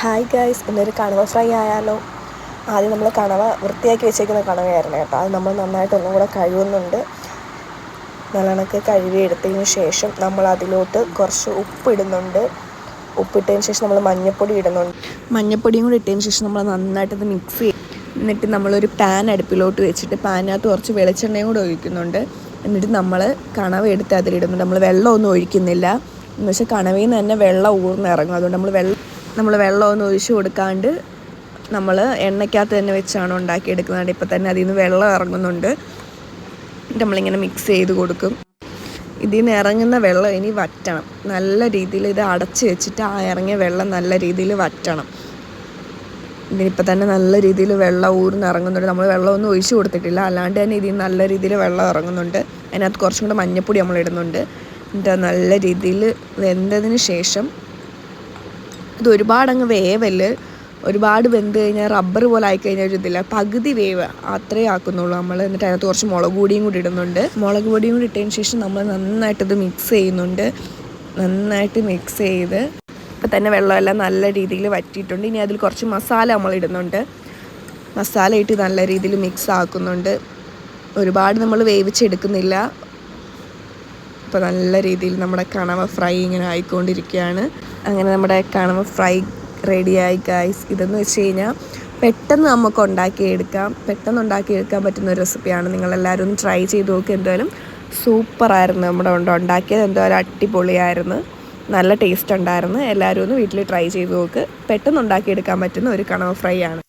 Hi guys ഇന്നൊരു കണവ fry ആയാലോ? ആദ്യം നമ്മൾ കണവ വൃത്തിയാക്കി വെച്ചേക്കുന്ന കണവയായിരുന്നു കേട്ടോ. അത് നമ്മൾ നന്നായിട്ട് ഒന്നും കൂടെ കഴുകുന്നുണ്ട്. നല്ലണക്ക് കഴുകി എടുത്തതിന് ശേഷം നമ്മൾ അതിലോട്ട് കുറച്ച് ഉപ്പിടുന്നുണ്ട് ഉപ്പിട്ടതിന് ശേഷം നമ്മൾ മഞ്ഞൾപ്പൊടി ഇടുന്നുണ്ട്. മഞ്ഞൾപ്പൊടിയും കൂടി ഇട്ടതിന് ശേഷം നമ്മൾ നന്നായിട്ടത് മിക്സ് ചെയ്യും എന്നിട്ട് നമ്മളൊരു പാൻ അടുപ്പിലോട്ട് വെച്ചിട്ട് പാനിനകത്ത് കുറച്ച് വെളിച്ചെണ്ണയും കൂടെ ഒഴിക്കുന്നുണ്ട്. എന്നിട്ട് നമ്മൾ കണവ എടുത്ത് അതിലിടുന്നുണ്ട്. നമ്മൾ വെള്ളമൊന്നും ഒഴിക്കുന്നില്ല. എന്ന് വെച്ചാൽ കണവയിൽ നിന്ന് തന്നെ വെള്ളം ഊർന്നിറങ്ങും അതുകൊണ്ട് നമ്മൾ വെള്ളം നമ്മൾ വെള്ളമൊന്നും ഒഴിച്ചു കൊടുക്കാണ്ട് നമ്മൾ എണ്ണയ്ക്കകത്ത് തന്നെ വെച്ചാണ് ഉണ്ടാക്കിയെടുക്കുന്നത്. ഇപ്പം തന്നെ അതിൽ നിന്ന് വെള്ളം ഇറങ്ങുന്നുണ്ട്. നമ്മളിങ്ങനെ മിക്സ് ചെയ്ത് കൊടുക്കും. ഇതിൽ നിന്ന് ഇറങ്ങുന്ന വെള്ളം ഇനി വറ്റണം. നല്ല രീതിയിൽ ഇത് അടച്ച് വെച്ചിട്ട് ആ ഇറങ്ങിയ വെള്ളം നല്ല രീതിയിൽ വറ്റണം. ഇതിനിപ്പോൾ തന്നെ നല്ല രീതിയിൽ വെള്ളം ഊർന്ന് ഇറങ്ങുന്നുണ്ട്. നമ്മൾ വെള്ളമൊന്നും ഒഴിച്ചു കൊടുത്തിട്ടില്ല. അല്ലാണ്ട് തന്നെ ഇതിൽ നല്ല രീതിയിൽ വെള്ളം ഇറങ്ങുന്നുണ്ട്. അതിനകത്ത് കുറച്ചും കൂടെ മഞ്ഞപ്പൊടി നമ്മൾ ഇടുന്നുണ്ട് എന്നിട്ട് നല്ല രീതിയിൽ വെന്തതിന് ശേഷം ഇത് ഒരുപാട് അങ്ങ് വേവല്ല് ഒരുപാട് വെന്ത് കഴിഞ്ഞാൽ റബ്ബർ പോലെ ആയിക്കഴിഞ്ഞാൽ ഒരു ഇതില്ല. പകുതി വേവ് അത്രേ ആക്കുന്നുള്ളൂ നമ്മൾ എന്നിട്ട് അതിനകത്ത് കുറച്ച് മുളക് പൊടിയും കൂടി ഇടുന്നുണ്ട്. മുളക് പൊടിയും കൂടി ഇട്ടതിന് ശേഷം നമ്മൾ നന്നായിട്ട് ഇത് മിക്സ് ചെയ്യുന്നുണ്ട്. നന്നായിട്ട് മിക്സ് ചെയ്ത് ഇപ്പം തന്നെ വെള്ളമെല്ലാം നല്ല രീതിയിൽ വറ്റിയിട്ടുണ്ട്. ഇനി അതിൽ കുറച്ച് മസാല നമ്മൾ ഇടുന്നുണ്ട്. മസാല ഇട്ട് നല്ല രീതിയിൽ മിക്സ് ആക്കുന്നുണ്ട്. ഒരുപാട് നമ്മൾ വേവിച്ചെടുക്കുന്നില്ല. ഇപ്പോൾ നല്ല രീതിയിൽ നമ്മുടെ കണവ ഫ്രൈ ഇങ്ങനെ ആയിക്കൊണ്ടിരിക്കുകയാണ്. അങ്ങനെ നമ്മുടെ കാണുമ്പോൾ ഫ്രൈ റെഡിയായി ഗായ്സ് ഇതെന്ന് വെച്ച് കഴിഞ്ഞാൽ പെട്ടെന്ന് നമുക്ക് ഉണ്ടാക്കിയെടുക്കാം. പെട്ടെന്ന് ഉണ്ടാക്കിയെടുക്കാൻ പറ്റുന്ന ഒരു റെസിപ്പിയാണ് നിങ്ങളെല്ലാവരും ഒന്ന് ട്രൈ ചെയ്ത് നോക്കി എന്തായാലും. സൂപ്പറായിരുന്നു നമ്മുടെ ഉണ്ടാക്കിയത്. എന്തായാലും അടിപൊളിയായിരുന്നു. നല്ല ടേസ്റ്റ് ഉണ്ടായിരുന്നു. എല്ലാവരും ഒന്ന് വീട്ടിൽ ട്രൈ ചെയ്ത് നോക്ക്. പെട്ടെന്ന് ഉണ്ടാക്കിയെടുക്കാൻ പറ്റുന്ന ഒരു കണവ ഫ്രൈ ആണ്.